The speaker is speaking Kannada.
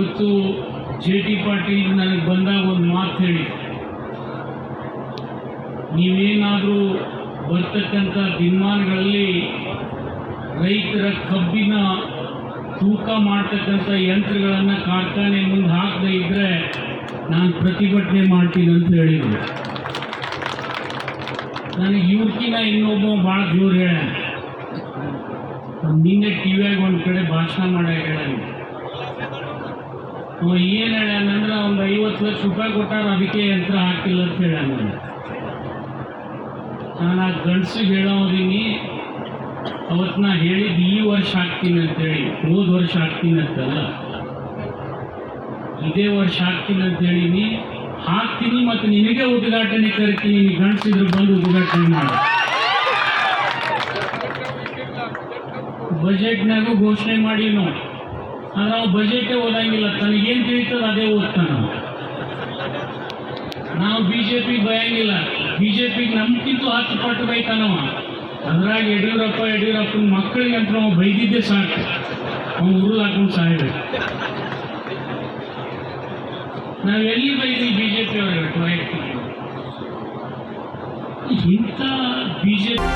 ಇವತ್ತು ಜೆ ಟಿ ಪಾಟೀಲ್ ನನಗೆ ಬಂದಾಗ ಒಂದು ಮಾತು ಹೇಳಿ. ನೀವೇನಾದರೂ ಬರ್ತಕ್ಕಂಥ ದಿನಮಾನಗಳಲ್ಲಿ ರೈತರ ಕಬ್ಬಿನ ತೂಕ ಮಾಡ್ತಕ್ಕಂಥ ಯಂತ್ರಗಳನ್ನು ಕಾರ್ಖಾನೆ ಮುಂದೆ ಹಾಕದೇ ಇದ್ದರೆ ನಾನು ಪ್ರತಿಭಟನೆ ಮಾಡ್ತೀನಿ ಅಂತ ಹೇಳಿದ್ರು. ನನಗೆ ಇವ್ರಕಿನ ಇನ್ನೊಬ್ಬ ಭಾಳ ಜೋರು ಹೇಳ ನಿನ್ನೆ ಟಿ ವಿಯಾಗಿ ಒಂದು ಕಡೆ ಭಾಷಣ ಮಾಡ್ಯಾಗ ಹೇಳ ಏನು ಹೇಳ್ಯಾನಂದ್ರೆ ಒಂದು ಐವತ್ತು ಲಕ್ಷ ರೂಪಾಯಿ ಕೊಟ್ಟಾರ ಅದಕ್ಕೆ ಯಂತ್ರ ಹಾಕಿಲ್ಲ ಅಂತ ಹೇಳ ನಾನು ಆ ಗಂಡಸಿಗೆ ಹೇಳೋದೀನಿ ಅವತ್ತು ನಾ ಹೇಳಿದ್ದು ಈ ವರ್ಷ ಹಾಕ್ತೀನಿ ಅಂತೇಳಿ ಹೋದ ವರ್ಷ ಹಾಕ್ತೀನಿ ಅಂತಲ್ಲ. ಇದೇ ವರ್ಷ ಹಾಕ್ತೀನಿ ಅಂತ ಹೇಳಿನಿ, ಹಾಕ್ತೀನಿ ಮತ್ತು ನಿನಗೆ ಉದ್ಘಾಟನೆ ಕರಿತೀನಿ ನೀನು ಗಂಡಸಿದ್ರು ಬಂದು ಉದ್ಘಾಟನೆ ಮಾಡು. ಬಜೆಟ್ನಾಗೂ ಘೋಷಣೆ ಮಾಡಿ ಆದ್ರೆ ನಾವು ಬಜೆಟ್ ಓದಂಗಿಲ್ಲ ತನಗೇನು ತಿಳಿತದ ಅದೇ ಓದ್ತಾನ. ನಾವು ಬಿಜೆಪಿ ಬಯಂಗಿಲ್ಲ ಬಿ ಜೆ ಪಿಗೆ ನಮ್ಗಿಂತೂ ಹತ್ತು ಪಟ್ಟು ಬೈತಾನವ. ಅದ್ರಾಗ ಯಡಿಯೂರಪ್ಪ, ಯಡಿಯೂರಪ್ಪನ ಮಕ್ಕಳಿಗೆ ಅಂತ ನಾವು ಬೈದಿದ್ದೆ ಸಾಕು. ಅವ್ನು ಉರುಳು ಹಾಕೊಂಡು ಸಾಯ್ಬೇಕು. ನಾವ್ ಎಲ್ಲಿ ಬೈದ್ವಿ ಬಿಜೆಪಿ ಅವ್ರಿಗೆ ಇಂಥ ಬಿಜೆಪಿ